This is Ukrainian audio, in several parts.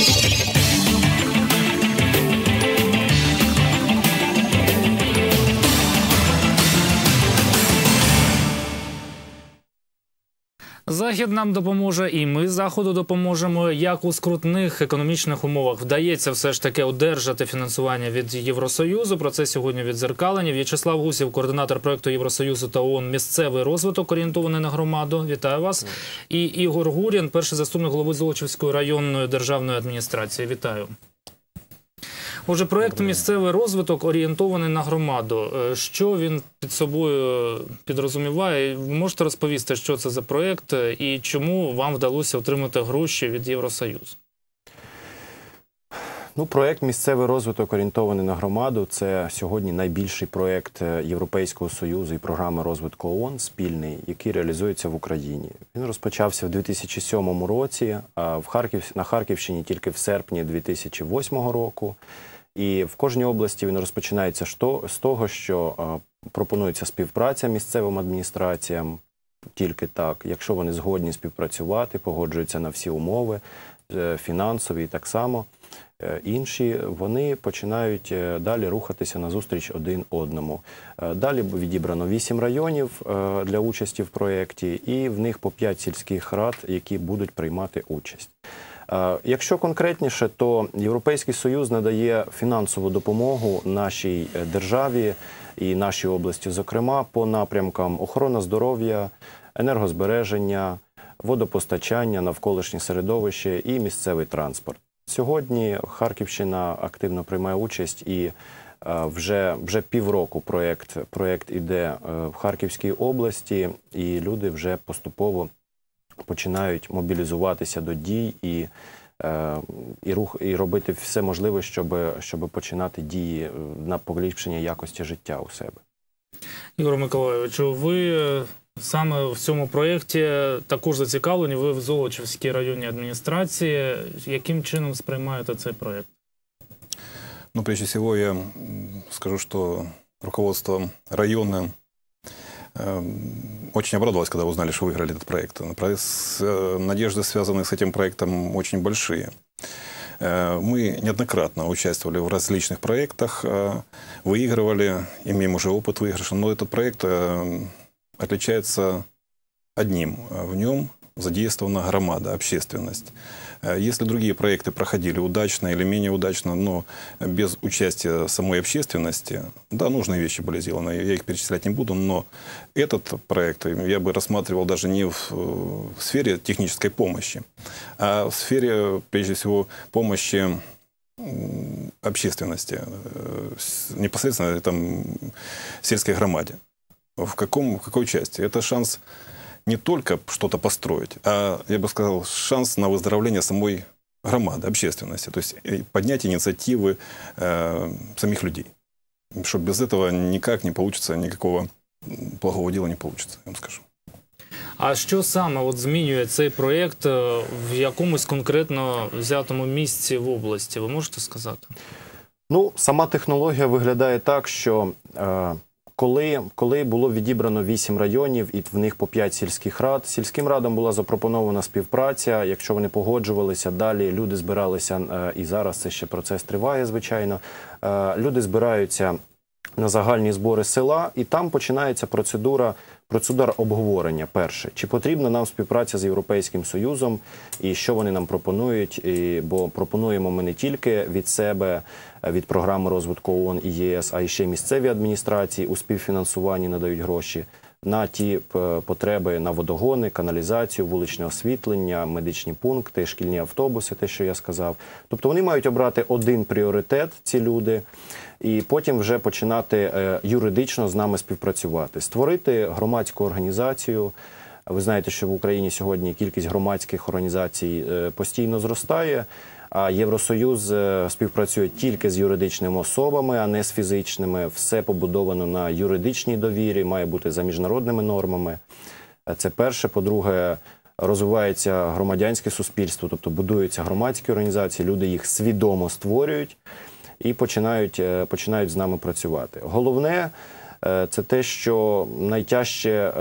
Thank you. Захід нам допоможе, і ми заходу допоможемо. Як у скрутних економічних умовах вдається все ж таки одержати фінансування від Євросоюзу. Про це сьогодні відзеркалені. В'ячеслав Гусів, координатор проекту Євросоюзу та ООН місцевий розвиток орієнтований на громаду. Вітаю вас. І Ігор Гурін, перший заступник голови Золочівської районної державної адміністрації. Вітаю. Отже, проект місцевий розвиток орієнтований на громаду. Е, Що він під собою підрозуміває? Можете розповісти, що це за проект е, і чому вам вдалося отримати гроші від Євросоюзу? Ну, проект місцевий розвиток орієнтований на громаду. Це сьогодні найбільший проект е, Європейського союзу і програми розвитку ООН спільний, який реалізується в Україні. Він розпочався в 2007 році, а в Харків на Харківщині тільки в серпні 2008 року. І в кожній області він розпочинається з того, що пропонується співпраця місцевим адміністраціям. Тільки так, якщо вони згодні співпрацювати, погоджуються на всі умови, е, фінансові і так само е, інші, вони починають е, далі рухатися на зустріч один одному. Далі відібрано вісім районів для участі в проєкті, і в них по п'ять сільських рад, які будуть приймати участь. Якщо конкретніше, то Європейський Союз надає фінансову допомогу нашій е, державі і нашій області, зокрема, по напрямкам охорона здоров'я, енергозбереження, водопостачання, навколишнє середовище і місцевий транспорт. Сьогодні Харківщина активно приймає участь і е, вже вже півроку проєкт проєкт іде е, в Харківській області, і люди вже поступово починають мобілізуватися до дій і е, і рух і робити все можливе, щоб щоб починати дії е, на поліпшення якості життя у себе. Ігор Миколайовичу, ви е, саме в цьому проєкті також зацікавлені. Ви в Золочівській районній адміністрації. Яким чином сприймаєте цей проєкт? Ну, прежде всего, я скажу, что руководство района очень обрадовалась, когда узнали, что выиграли этот проект. Э, надежды, связанные с этим проектом, очень большие. Э, мы неоднократно участвовали в различных проектах, э, выигрывали, имеем уже опыт выигрыша, но этот проект отличается одним. В нем задействована громада, общественность. Э, если другие проекты проходили удачно или менее удачно, но без участия самой общественности, да, нужные вещи были сделаны, я их перечислять не буду, но этот проект я бы рассматривал даже не в, в сфере технической помощи, а в сфере, прежде всего, помощи общественности, э, непосредственно там, сельской громаде. В, каком, в какой части? Это шанс не только что-то построить, а, я бы сказал, шанс на выздоровление самой громады, общественности. То есть э, поднять инициативы э, самих людей. Что без этого никак не получится, никакого плохого дела не получится, я вам скажу. А що саме от змінює цей проєкт е, в якомусь конкретно взятому місці в області? Ви можете сказати? Ну, сама технологія виглядає так, що е, коли коли було відібрано вісім районів і в них по п'ять сільських рад, сільським радам була запропонована співпраця. Якщо вони погоджувалися, далі люди збиралися е, і зараз це ще процес триває. Звичайно, е, люди збираються на загальні збори села, і там починається процедура. Процедура обговорення перше, чи потрібна нам співпраця з Європейським Союзом, і що вони нам пропонують? І, Бо пропонуємо ми не тільки від себе, від програми розвитку ООН і ЄС, а й ще місцеві адміністрації у співфінансуванні надають гроші на ті е, потреби на водогони, каналізацію, вуличне освітлення, медичні пункти, шкільні автобуси, те, що я сказав. Тобто вони мають обрати один пріоритет, ці люди, і потім вже починати е, юридично з нами співпрацювати, створити громадську організацію. Ви знаєте, що в Україні сьогодні кількість громадських організацій е, постійно зростає. А Євросоюз е, співпрацює тільки з юридичними особами, а не з фізичними. Все побудовано на юридичній довірі, має бути за міжнародними нормами. Е, це перше. По-друге, розвивається громадянське суспільство, тобто будуються громадські організації, люди їх свідомо створюють і починають, е, починають з нами працювати. Головне. Це те, що найтяжче,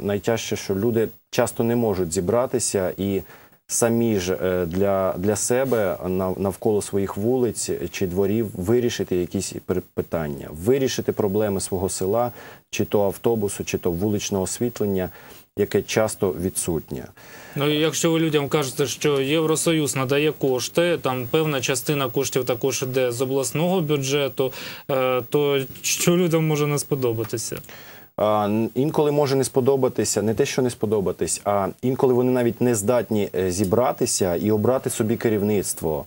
найтяжче, що люди часто не можуть зібратися і самі ж е, для, для себе навколо своїх вулиць чи дворів вирішити якісь питання, вирішити проблеми свого села, чи то автобусу, чи то вуличного освітлення, яке часто відсутнє. Ну якщо ви людям кажете, що Євросоюз надає кошти, там певна частина коштів також іде з обласного бюджету, е, то що людям може не сподобатися? Інколи може не сподобатися, не те, що не сподобатись, а інколи вони навіть не здатні е, зібратися і обрати собі керівництво,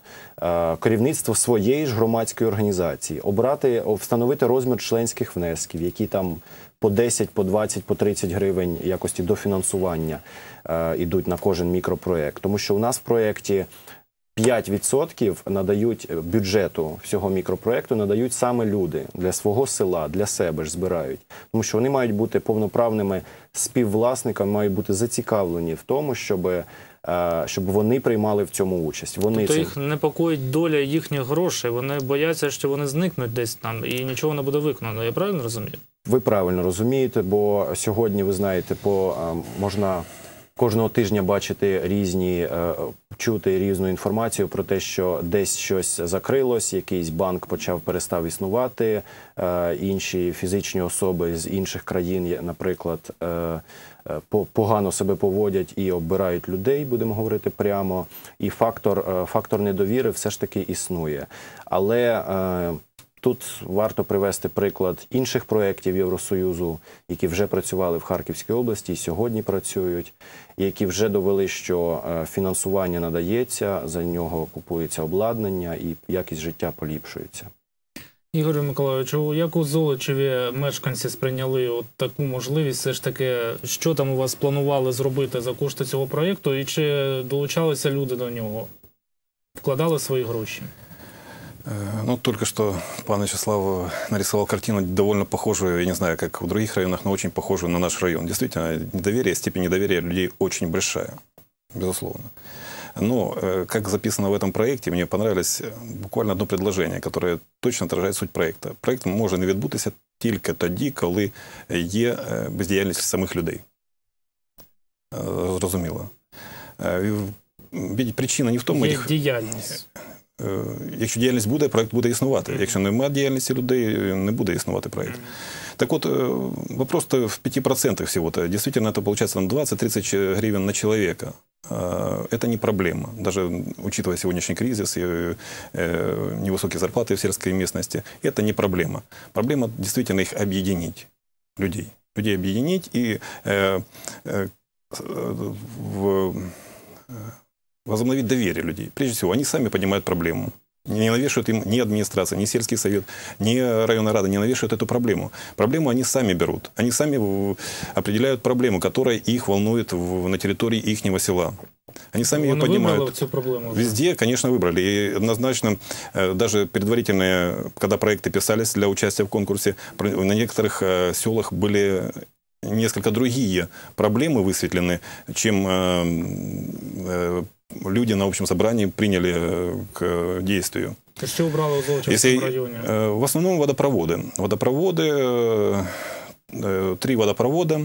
керівництво своєї ж громадської організації, обрати, встановити розмір членських внесків, які там по 10, по 20, по 30 гривень якості дофінансування е, ідуть на кожен мікропроєкт. Тому що у нас в проєкті 5% надають бюджету всього мікропроєкту, надають саме люди для свого села, для себе ж збирають. Тому що вони мають бути повноправними співвласниками, мають бути зацікавлені в тому, щоб, е, щоб вони приймали в цьому участь. Вони Тобто це їх непокоїть доля їхніх грошей. Вони бояться, що вони зникнуть десь там і нічого не буде виконано. Я правильно розумію? Ви правильно розумієте, бо сьогодні ви знаєте, по е, можна кожного тижня бачити різні е, чути різну інформацію про те, що десь щось закрилось, якийсь банк почав перестав існувати. е, Інші фізичні особи з інших країн, наприклад, е, е, по- погано себе поводять і оббирають людей, будемо говорити прямо. І фактор, фактор недовіри все ж таки існує. Але Тут варто привести приклад інших проєктів Євросоюзу, які вже працювали в Харківській області і сьогодні працюють, які вже довели, що е, фінансування надається, за нього купується обладнання і якість життя поліпшується. Ігорю Миколайовичу, як у Золочеві мешканці сприйняли от таку можливість, все ж таки, що там у вас планували зробити за кошти цього проєкту, і чи долучалися люди до нього? Вкладали свої гроші? Э, Ну, только что пан Вячеслав нарисовал картину довольно похожую, я не знаю, как в других районах, но очень похожую на наш район. Действительно, недоверие, степень недоверия людей очень большая, безусловно. Но, э, как записано в этом проекте, мне понравилось э, буквально одно предложение, которое точно отражает суть проекта. Проект може не відбутися тільки тоді, коли є е, бездіяльність самих людей. Е, Зрозуміло. Е, і, Ведь причина не в тому, Є їх- діяльність. Е, Якщо діяльність буде, проект буде існувати. Якщо немає діяльності людей, не буде існувати проект. Так вот, э, вопрос-то в 5% всего-то. Действительно, это получается там 20-30 гривен на человека. А, Это не проблема. Даже учитывая сегодняшний кризис и э, невысокие зарплаты в сельской местности, это не проблема. Проблема действительно их объединить, людей. Людей объединить и э, э, э, в, э, возобновить доверие людей. Прежде всего, они сами поднимают проблему. Не навешивают им ни администрация, ни сельский совет, ни районная рада, не навешивают эту проблему. Проблему они сами берут. Они сами в- определяют проблему, которая их волнует в- на территории ихнего села. Они сами ее Вони вибрали поднимают. проблему. Везде, конечно, выбрали. И однозначно, э, даже предварительные, когда проекты писались для участия в конкурсе, на некоторых э, селах были несколько другие проблемы высветлены, чем э, э, люди на общем собрании приняли э, к действию. Та Що обрали у Золочевському Если, районі? э, в основном водопроводы. Водопроводы, э, э, три водопровода,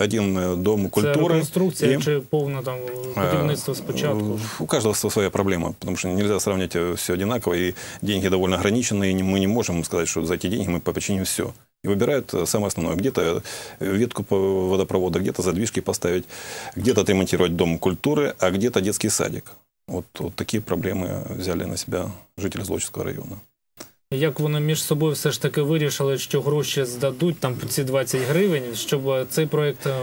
один э, дом Це культуры. реконструкція і- чи повне там будівництво спочатку? Э, У каждого своя проблема, потому что нельзя сравнивать все одинаково, и деньги довольно ограничены, и не- мы не можем сказать, что за эти деньги мы починим все. И выбирают э, самое основное. Где-то э, ветку водопровода, где-то задвижки поставить, где-то отремонтировать дом культуры, а где-то детский садик. Вот, вот такие проблемы взяли на себя жители Злочевского района. Як вони між собою все ж таки вирішили, що гроші здадуть там ці 20 гривень, щоб цей проект е,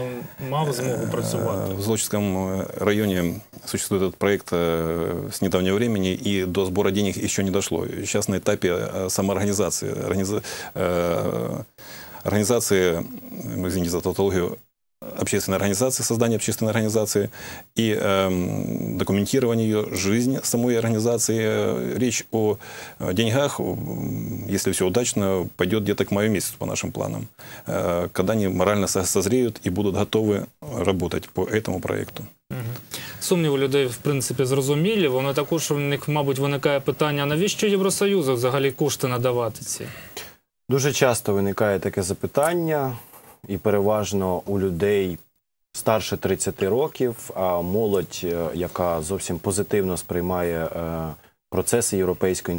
мав змогу працювати? Э, В Злочевском э, районе существует этот проект э, с недавнего времени, и до сбора денег еще не дошло. Сейчас на этапе э, самоорганизации, организа- э, организации, э, извините за тавтологию, общественной организации, создания общественной организации и эм, документирование ее, жизнь самой организации. Э, Речь о э, деньгах, м, если все удачно, пойдет где-то к маю месяцу по нашим планам, э, когда они морально со- созреют и будут готовы работать по этому проекту. Мгм. Сумніви людей, в принципі, зрозумілі. Вони також в них, мабуть, виникає питання: навіщо Євросоюзу взагалі кошти надавати ці? Дуже часто виникає таке запитання, і переважно у людей старше 30 років, а молодь, е, яка зовсім позитивно сприймає е, процеси європейської